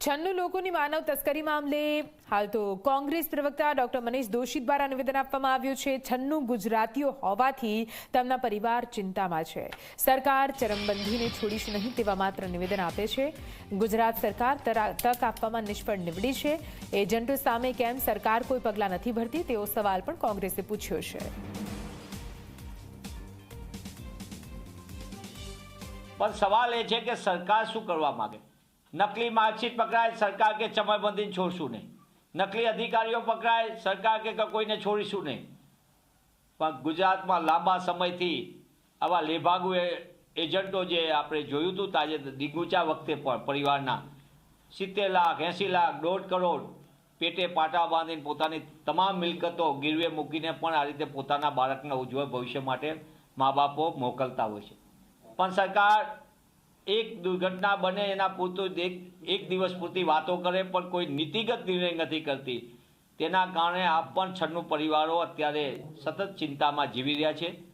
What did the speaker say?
છન્નું લોકોની માનવ તસ્કરી મામલે હાલ તો કોંગ્રેસ પ્રવક્તા ડોક્ટર મનીષ દોશી દ્વારા નિવેદન આપવામાં આવ્યું છે. છન્નું ગુજરાતીઓ હોવાથી તેમના પરિવાર ચિંતામાં છે. સરકાર ચરમબંધીને છોડીશ નહીં તેવા માત્ર નિવેદન આપે છે. ગુજરાત સરકાર તક આપવામાં નિષ્ફળ નીવડી છે. એજન્ટો સામે કેમ સરકાર કોઈ પગલાં નથી ભરતી તેવો સવાલ પણ કોંગ્રેસે પૂછ્યો છે. પણ સવાલ એ છે કે સરકાર શું કરવા માંગે? નકલી માર્કશીટ પકડાય, સરકાર કે ચમરબંધીને છોડશું નહીં. નકલી અધિકારીઓ પકડાય, સરકાર કે કોઈને છોડીશું નહીં. પણ ગુજરાતમાં લાંબા સમયથી આવા લેભાગુ એજન્ટો જે આપણે જોયું હતું તાજે દિગુચા વખતે પણ પરિવારના, સિત્તેર લાખ, એંસી લાખ, દોઢ કરોડ પેટે પાટા બાંધીને પોતાની તમામ મિલકતો ગીરવે મૂકીને પણ આ રીતે પોતાના બાળકના ઉજ્જવળ ભવિષ્ય માટે મા બાપો મોકલતા હોય છે. પણ સરકાર એક દુર્ઘટના બને એના પૂરતું એક દિવસ પૂરતી વાતો કરે, પણ કોઈ નીતિગત નિર્ણય નથી કરતી. તેના કારણે આ પણ છન્નું પરિવારો અત્યારે સતત ચિંતામાં જીવી રહ્યા છે.